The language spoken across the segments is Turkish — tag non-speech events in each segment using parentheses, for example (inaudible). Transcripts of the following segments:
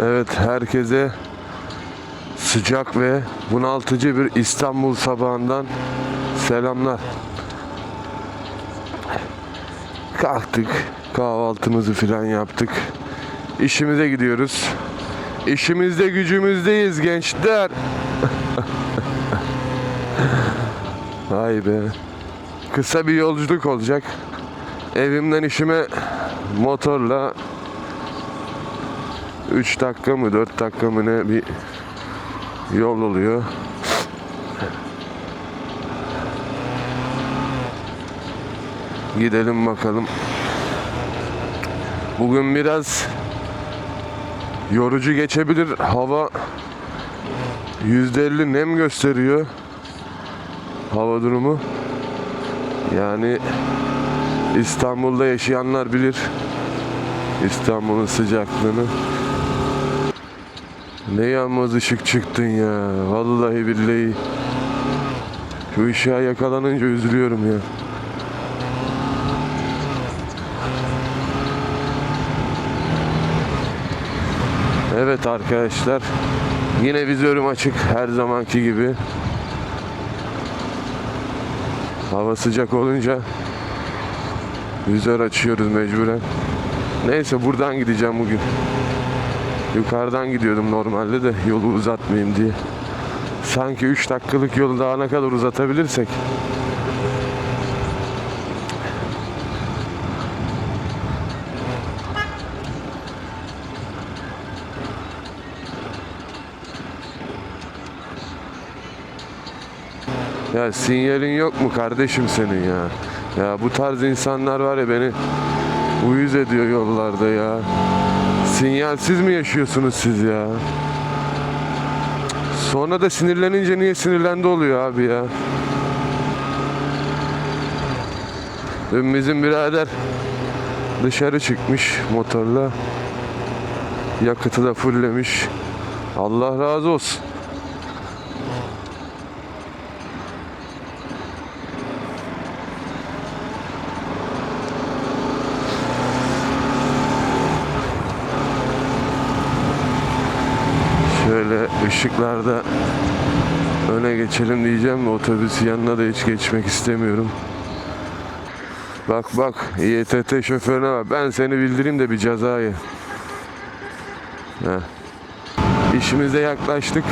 Evet herkese sıcak ve bunaltıcı bir İstanbul sabahından selamlar. Kalktık, kahvaltımızı filan yaptık. İşimize gidiyoruz. İşimizde gücümüzdeyiz gençler. (laughs) Vay be. Kısa bir yolculuk olacak. Evimden işime motorla 3 dakika mı 4 dakika mı ne bir yol oluyor. Gidelim bakalım. Bugün biraz yorucu geçebilir. Hava %50 nem gösteriyor. Hava durumu. Yani İstanbul'da yaşayanlar bilir. İstanbul'un sıcaklığını. Ne yanmaz ışık çıktın ya. Vallahi billahi. Şu ışığa yakalanınca üzülüyorum ya. Evet arkadaşlar. Yine vizörüm açık her zamanki gibi. Hava sıcak olunca vizör açıyoruz mecburen. Neyse buradan gideceğim bugün. Yukarıdan gidiyordum normalde de yolu uzatmayayım diye. Sanki 3 dakikalık yolu daha ne kadar uzatabilirsek. Ya sinyalin yok mu kardeşim senin ya? Ya bu tarz insanlar var ya beni uyuz ediyor yollarda ya. Sinyalsiz mi yaşıyorsunuz siz ya? Sonra da sinirlenince niye sinirlendi oluyor abi ya? Dün bizim birader dışarı çıkmış motorla. Yakıtı da fulllemiş. Allah razı olsun. Şöyle ışıklarda öne geçelim diyeceğim de otobüs yanına da hiç geçmek istemiyorum. Bak bak İETT şoförüne bak. Ben seni bildireyim de bir cezayı. Heh. İşimize yaklaştık.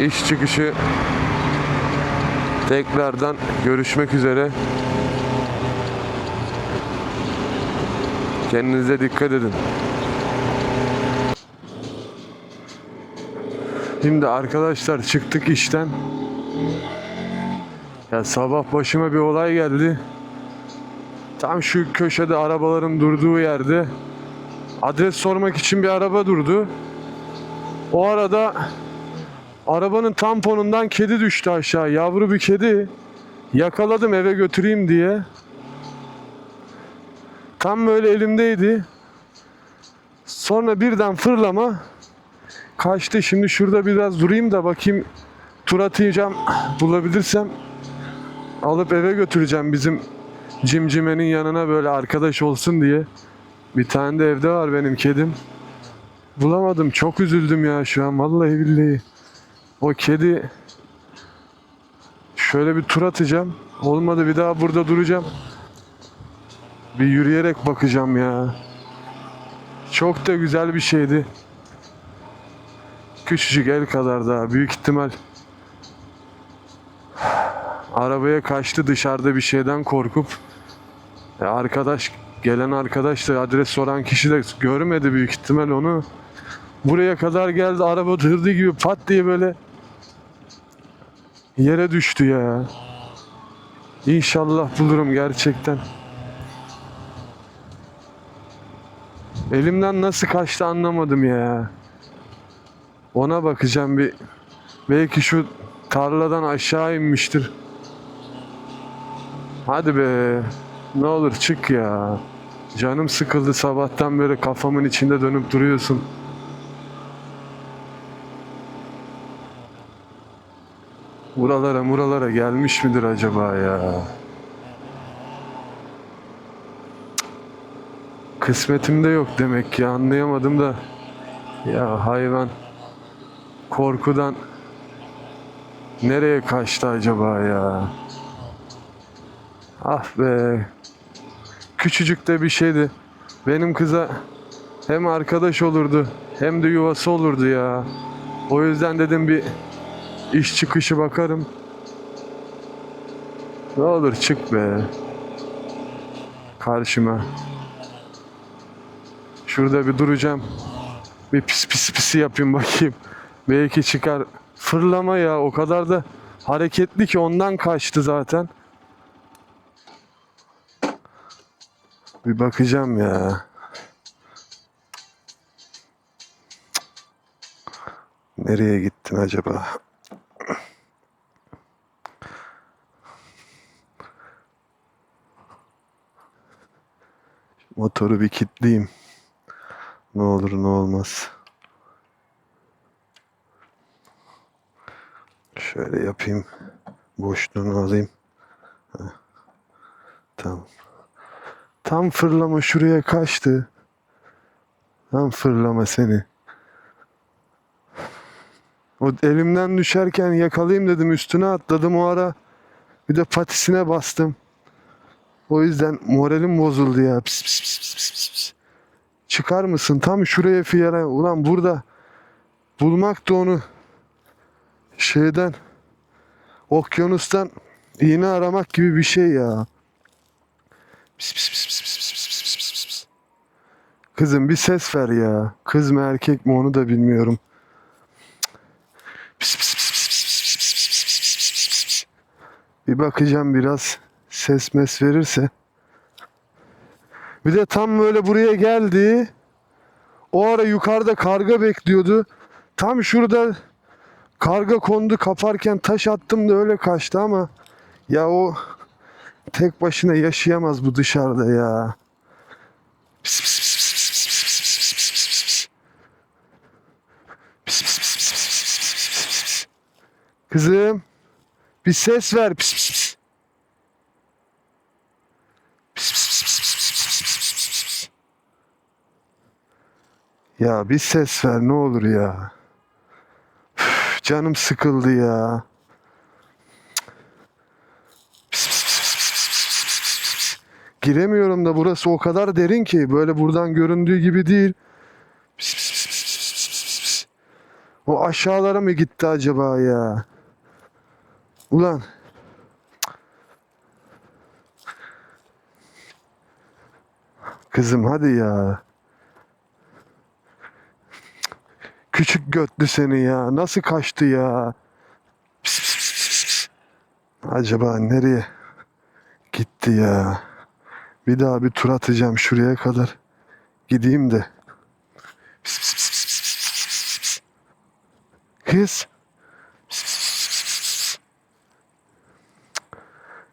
İş çıkışı tekrardan görüşmek üzere. Kendinize dikkat edin. Şimdi arkadaşlar çıktık işten. Ya sabah başıma bir olay geldi. Tam şu köşede arabaların durduğu yerde adres sormak için bir araba durdu. O arada arabanın tamponundan kedi düştü aşağı. Yavru bir kedi. Yakaladım eve götüreyim diye. Tam böyle elimdeydi. Sonra birden fırlama kaçtı. Şimdi şurada biraz durayım da bakayım tur atacağım. Bulabilirsem alıp eve götüreceğim bizim cimcimenin yanına böyle arkadaş olsun diye. Bir tane de evde var benim kedim. Bulamadım. Çok üzüldüm ya şu an. Vallahi billahi. O kedi şöyle bir tur atacağım. Olmadı bir daha burada duracağım. Bir yürüyerek bakacağım ya. Çok da güzel bir şeydi. Küçücük el kadar daha büyük ihtimal arabaya kaçtı dışarıda bir şeyden korkup E, arkadaş gelen arkadaş da adres soran kişi de görmedi büyük ihtimal onu. Buraya kadar geldi araba hırdı gibi pat diye böyle yere düştü ya. İnşallah bulurum gerçekten. Elimden nasıl kaçtı anlamadım ya ona bakacağım bir. Belki şu tarladan aşağı inmiştir. Hadi be. Ne olur çık ya. Canım sıkıldı sabahtan beri kafamın içinde dönüp duruyorsun. Buralara muralara gelmiş midir acaba ya? Kısmetimde yok demek ki anlayamadım da. Ya hayvan korkudan nereye kaçtı acaba ya? Ah be. Küçücük de bir şeydi. Benim kıza hem arkadaş olurdu hem de yuvası olurdu ya. O yüzden dedim bir iş çıkışı bakarım. Ne olur çık be. Karşıma. Şurada bir duracağım. Bir pis pis pisi yapayım bakayım. Belki çıkar. Fırlama ya o kadar da hareketli ki ondan kaçtı zaten. Bir bakacağım ya. Nereye gittin acaba? Motoru bir kilitleyeyim. Ne olur ne olmaz. Şöyle yapayım. Boşluğunu alayım. Heh. Tamam. Tam fırlama şuraya kaçtı. Tam fırlama seni. O elimden düşerken yakalayayım dedim üstüne atladım o ara. Bir de patisine bastım. O yüzden moralim bozuldu ya. Pis pis pis pis pis pis. Çıkar mısın? Tam şuraya fiyara. Ulan burada bulmak da onu şeyden okyanustan iğne aramak gibi bir şey ya. Pis pis pis pis pis pis pis pis pis pis. Kızım bir ses ver ya. Kız mı erkek mi onu da bilmiyorum. Pis pis pis pis pis pis pis pis pis pis pis pis pis pis. Bir bakacağım biraz ses mes verirse. Bir de tam böyle buraya geldi. O ara yukarıda karga bekliyordu. Tam şurada karga kondu kaparken taş attım da öyle kaçtı ama ya o tek başına yaşayamaz bu dışarıda ya. Kızım bir ses ver pis pis pis. Ya bir ses ver ne olur ya. Canım sıkıldı ya. Giremiyorum da burası o kadar derin ki böyle buradan göründüğü gibi değil. O aşağılara mı gitti acaba ya? Ulan. Kızım hadi ya. Götlü seni ya. Nasıl kaçtı ya? Pis, pis, pis, pis. Acaba nereye gitti ya? Bir daha bir tur atacağım şuraya kadar. Gideyim de. Pis, pis, pis, pis, pis, pis, pis. Kız. Pis, pis, pis, pis.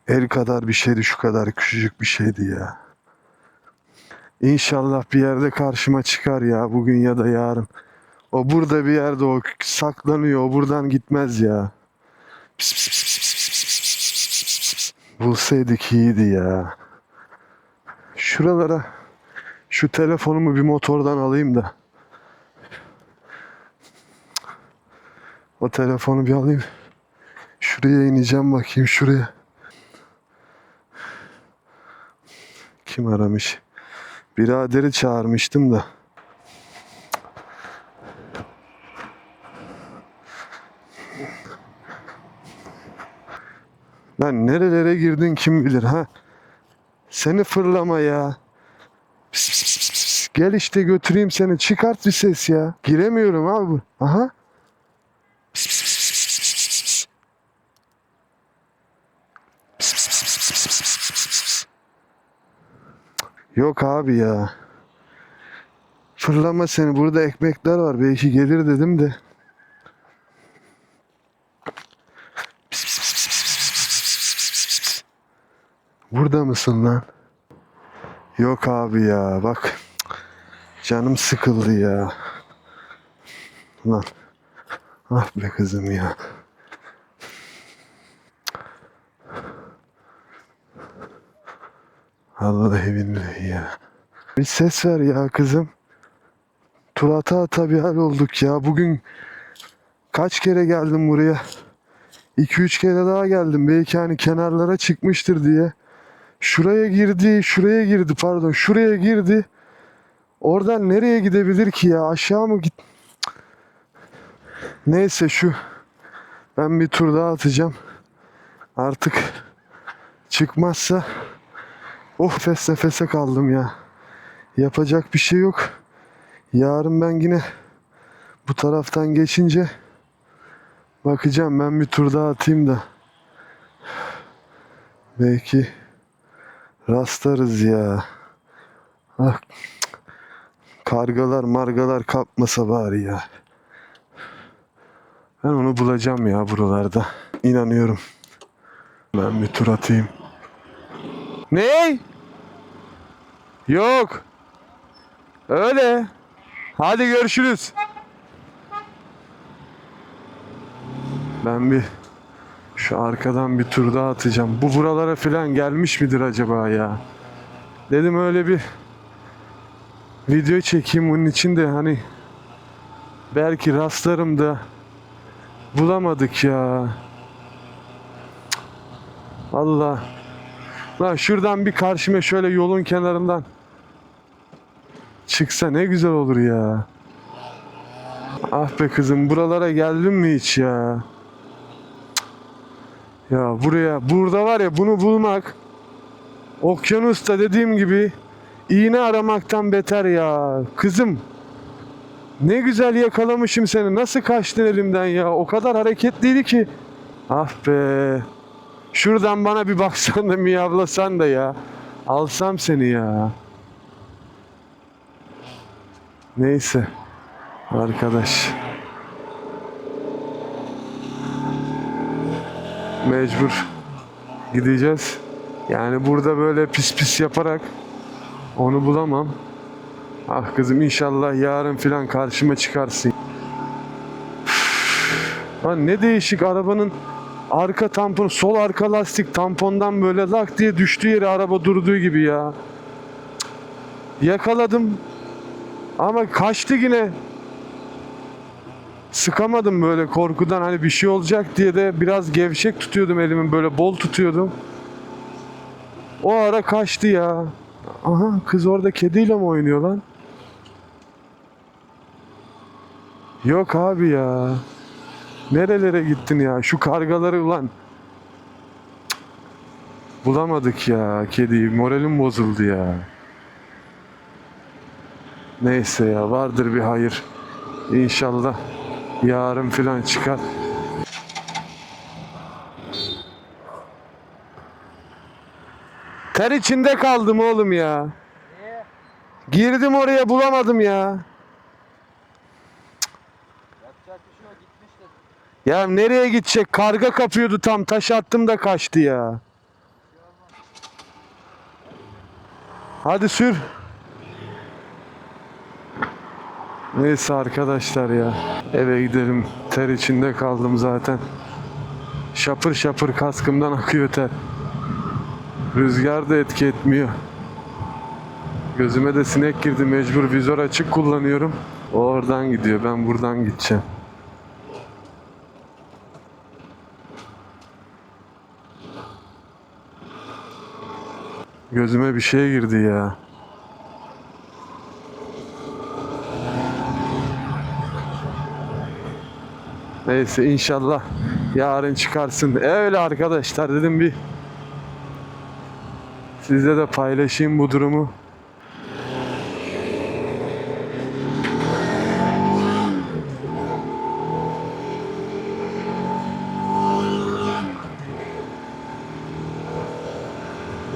El kadar bir şeydi şu kadar küçücük bir şeydi ya. İnşallah bir yerde karşıma çıkar ya bugün ya da yarın. O burada bir yerde o saklanıyor. O buradan gitmez ya. Pis, pis, pis. Bulsaydık iyiydi ya. Şuralara şu telefonumu bir motordan alayım da. O telefonu bir alayım. Şuraya ineceğim bakayım şuraya. Kim aramış? Biraderi çağırmıştım da. Ha, nerelere girdin kim bilir ha. Seni fırlama ya. Pis, pis, pis, pis. Gel işte götüreyim seni. Çıkart bir ses ya. Giremiyorum abi. Aha. Yok abi ya. Fırlama seni. Burada ekmekler var. Belki gelir dedim de. Burada mısın lan? Yok abi ya bak. Canım sıkıldı ya. Lan. Ah be kızım ya. Vallahi billahi ya. Bir ses ver ya kızım. Tur ata ata bir hal olduk ya. Bugün kaç kere geldim buraya? 2-3 kere daha geldim. Belki hani kenarlara çıkmıştır diye. Şuraya girdi, şuraya girdi pardon. Şuraya girdi. Oradan nereye gidebilir ki ya? Aşağı mı git? Neyse şu. Ben bir tur daha atacağım. Artık çıkmazsa oh nefes nefese kaldım ya. Yapacak bir şey yok. Yarın ben yine bu taraftan geçince bakacağım ben bir tur daha atayım da belki rastlarız ya. Ah, kargalar margalar kapmasa bari ya. Ben onu bulacağım ya buralarda. İnanıyorum. Ben bir tur atayım. Ney? Yok. Öyle. Hadi görüşürüz. Ben bir şu arkadan bir tur daha atacağım. Bu buralara falan gelmiş midir acaba ya? Dedim öyle bir video çekeyim bunun için de hani belki rastlarım da bulamadık ya. Allah. Lan şuradan bir karşıma şöyle yolun kenarından çıksa ne güzel olur ya. Ah be kızım buralara geldin mi hiç ya? Ya buraya burada var ya bunu bulmak okyanusta dediğim gibi iğne aramaktan beter ya. Kızım ne güzel yakalamışım seni. Nasıl kaçtın elimden ya? O kadar hareketliydi ki. Ah be. Şuradan bana bir baksan da miyavlasan da ya. Alsam seni ya. Neyse. Arkadaş. Mecbur gideceğiz. Yani burada böyle pis pis yaparak onu bulamam. Ah kızım inşallah yarın filan karşıma çıkarsın. Lan ne değişik arabanın arka tampon, sol arka lastik tampondan böyle lak diye düştüğü yere araba durduğu gibi ya. Yakaladım ama kaçtı yine. Sıkamadım böyle korkudan hani bir şey olacak diye de biraz gevşek tutuyordum elimi böyle bol tutuyordum. O ara kaçtı ya. Aha kız orada kediyle mi oynuyor lan? Yok abi ya. Nerelere gittin ya? Şu kargaları ulan. Bulamadık ya kediyi. Moralim bozuldu ya. Neyse ya vardır bir hayır. İnşallah yarın filan çıkar. Ter içinde kaldım oğlum ya. Girdim oraya bulamadım ya. Yapacak bir şey yok gitmiştir. Ya nereye gidecek? Karga kapıyordu tam. Taş attım da kaçtı ya. Hadi sür. Neyse arkadaşlar ya. Eve gidelim. Ter içinde kaldım zaten. Şapır şapır kaskımdan akıyor ter. Rüzgar da etki etmiyor. Gözüme de sinek girdi. Mecbur vizör açık kullanıyorum. O oradan gidiyor. Ben buradan gideceğim. Gözüme bir şey girdi ya. Neyse inşallah yarın çıkarsın. Öyle arkadaşlar dedim bir sizle de paylaşayım bu durumu.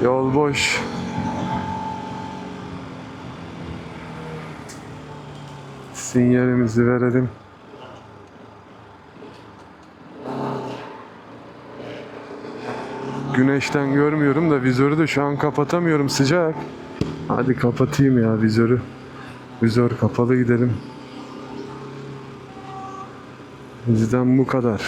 Yol boş. Sinyalimizi verelim. Güneşten görmüyorum da vizörü de şu an kapatamıyorum sıcak. Hadi kapatayım ya vizörü. Vizör kapalı gidelim. Bizden bu kadar.